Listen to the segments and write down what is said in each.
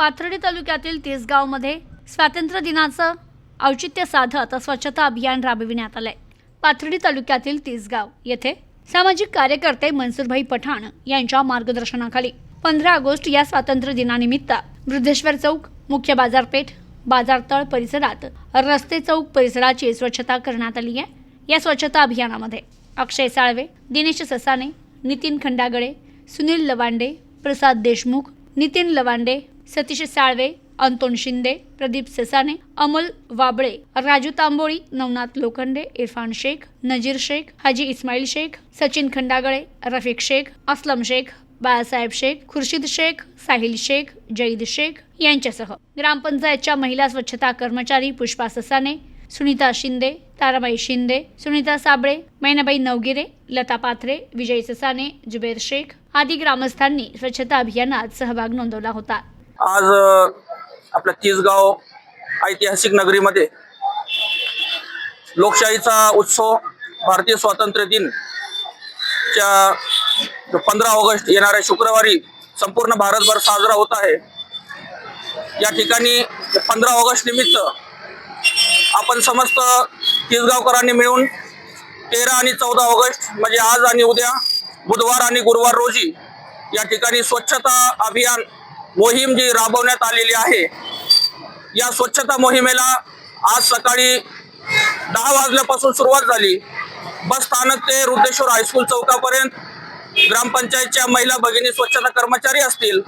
पाथर्डी तालुक्यातील तेसगावमध्ये स्वातंत्र्य दिनाचं औचित्य साधत स्वच्छता अभियान राबविण्यात आलंय. पाथर्डी तालुक्यातील तेसगाव येथे सामाजिक कार्यकर्ते मनसुरभाई पठाण यांच्या मार्गदर्शनाखाली पंधरा ऑगस्ट या स्वातंत्र्य दिनानिमित्त वृद्धेश्वर चौक मुख्य बाजारपेठ बाजारतळ परिसरात रस्ते चौक परिसराची स्वच्छता करण्यात आली आहे. या स्वच्छता अभियानामध्ये अक्षय साळवे दिनेश ससाने नितीन खंडागळे सुनील लवांडे प्रसाद देशमुख नितीन लवांडे सतीश साळवे अंतोन शिंदे प्रदीप ससाने अमोल वाबळे राजू तांबोळी नवनाथ लोखंडे इरफान शेख नजीर शेख हाजी इस्माईल शेख सचिन खंडागळे रफिक शेख असलम शेख बाळासाहेब शेख खुर्शीद शेख साहिल शेख जईद शेख यांच्यासह. ग्रामपंचायतच्या महिला स्वच्छता कर्मचारी पुष्पा ससाने सुनीता शिंदे ताराबाई शिंदे सुनीता साबळे मैनाबाई नवगिरे लता पाथरे विजय ससाने जुबेर शेख आदी ग्रामस्थांनी स्वच्छता अभियानात सहभाग नोंदवला होता. आज आपल्या तीसगाव ऐतिहासिक नगरीमध्ये लोकशाहीचा उत्सव भारतीय स्वातंत्र्य दिन च्या पंधरा ऑगस्ट येणाऱ्या शुक्रवारी संपूर्ण भारतभर साजरा होत आहे. या ठिकाणी पंधरा ऑगस्ट निमित्त आपण समस्त तीसगावकरांनी मिळून तेरा आणि चौदा ऑगस्ट म्हणजे आज आणि उद्या बुधवार आणि गुरुवार रोजी या ठिकाणी स्वच्छता अभियान मोहीम जी राबवण्यात आलेली आहे. या स्वच्छता मोहिमेला आज सकाळी दहा वाजल्यापासून सुरुवात झाली. बस स्थानक ते रुद्रेश्वर हायस्कूल चौकापर्यंत ग्रामपंचायतच्या महिला भगिनी स्वच्छता कर्मचारी असतील.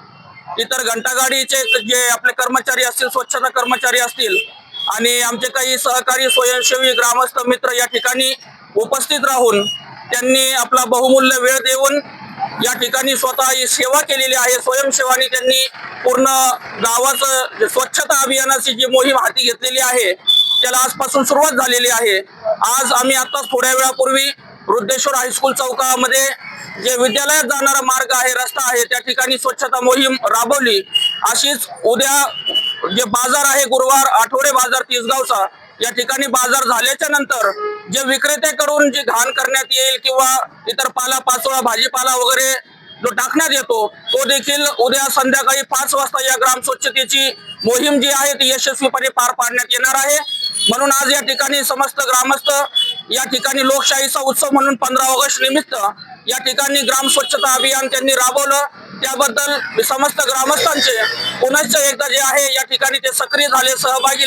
इतर घंटागाडीचे जे आपले कर्मचारी असतील स्वच्छता कर्मचारी असतील आणि आमचे काही सहकारी स्वयंसेवी ग्रामस्थ मित्र या ठिकाणी उपस्थित राहून त्यांनी आपला बहुमूल्य वेळ देऊन या ठिकाणी स्वतः सेवा केलेली आहे. स्वयंसेवानी त्यांनी पूर्ण गावाचं स्वच्छता अभियानाची जी मोहीम हाती घेतलेली आहे त्याला आजपासून सुरुवात झालेली आहे. आज आम्ही आता थोड्या वेळापूर्वी वृद्धेश्वर हायस्कूल चौकामध्ये जे विद्यालयात जाणारा मार्ग आहे रस्ता आहे त्या ठिकाणी स्वच्छता मोहीम राबवली. अशीच उद्या जे बाजार आहे गुरुवार आठवडे बाजार तिसगावचा या ठिकाणी बाजार झाल्याच्यानंतर जे विक्रेत्याकडून जी घाण करण्यात येईल किंवा इतर पाला पाचोळा भाजीपाला वगैरे जो टाकण्यात येतो तो देखील उद्या संध्याकाळी पाच वाजता या ग्राम स्वच्छतेची मोहीम जी आहे ती यशस्वीपणे पार पाडण्यात येणार आहे. म्हणून आज या ठिकाणी समस्त ग्रामस्थ या ठिकाणी लोकशाहीचा उत्सव म्हणून पंधरा ऑगस्ट निमित्त या ठिकाणी ग्राम स्वच्छता अभियान त्यांनी राबवलं. त्याबद्दल समस्त ग्रामस्थांचे पुनश्च एकदा जे आहे या ठिकाणी ते सक्रिय झाले सहभागी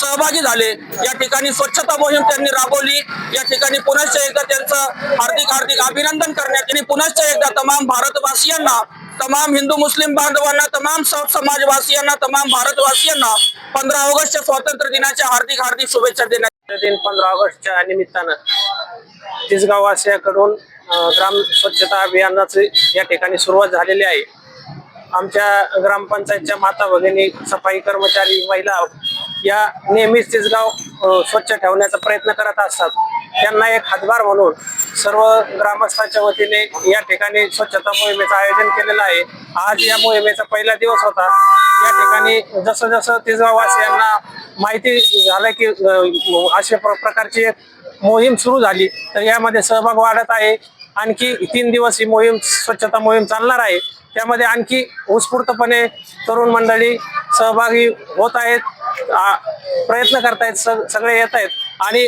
सहभागी झाले. या ठिकाणी स्वच्छता मोहीम त्यांनी राबवली. या ठिकाणी पुनश्च एकदा त्यांचं हार्दिक हार्दिक अभिनंदन करण्यात आणि पुनश्च एकदा तमाम भारतवासियांना तमाम हिंदू मुस्लिम बांधवांना तमाम समाजवासियांना तमाम भारतवासियांना पंधरा ऑगस्टच्या स्वातंत्र्य दिनाच्या हार्दिक हार्दिक शुभेच्छा देण्यात दिन पंधरा ऑगस्टच्या निमित्तानं तिसगाववासियाकडून ग्राम स्वच्छता अभियानाची या ठिकाणी सुरुवात झालेली आहे. आमच्या ग्रामपंचायतच्या माता भगिनी सफाई कर्मचारी महिला या नेहमीच तिसगाव स्वच्छ ठेवण्याचा प्रयत्न करत असतात. त्यांना एक हातभार म्हणून सर्व ग्रामस्थांच्या वतीने या ठिकाणी स्वच्छता मोहिमेचं आयोजन केलेलं आहे. आज या मोहिमेचा पहिला दिवस होता. या ठिकाणी जसं जसं तिजगाववासियांना माहिती झालं की अशा प्र- प्रकारची एक मोहीम सुरू झाली तर यामध्ये सहभाग वाढत आहे. आणखी तीन दिवस ही मोहीम स्वच्छता मोहीम चालणार आहे. त्यामध्ये आणखी उत्स्फूर्तपणे तरुण मंडळी सहभागी होत आहेत. प्रयत्न करतायत सगळे येत आहेत आणि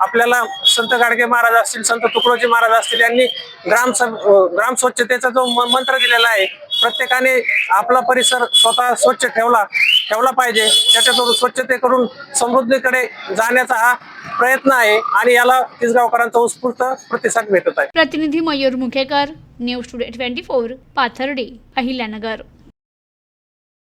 आपल्याला संत गाडगे महाराज असतील संत तुकडोजी महाराज असतील यांनी ग्राम ग्राम स्वच्छतेचा जो म- मंत्र दिलेला आहे प्रत्येकाने आपला परिसर स्वतः स्वच्छ ठेवला ठेवला पाहिजे. त्याच्यातून स्वच्छतेकडून समृद्धीकडे जाण्याचा हा प्रयत्न आहे आणि याला तिसगावकरांचा उत्स्फूर्त प्रतिसाद भेटत आहे. प्रतिनिधी Mayur Mukhekar news today twenty four Pathardi Ahilyanagar.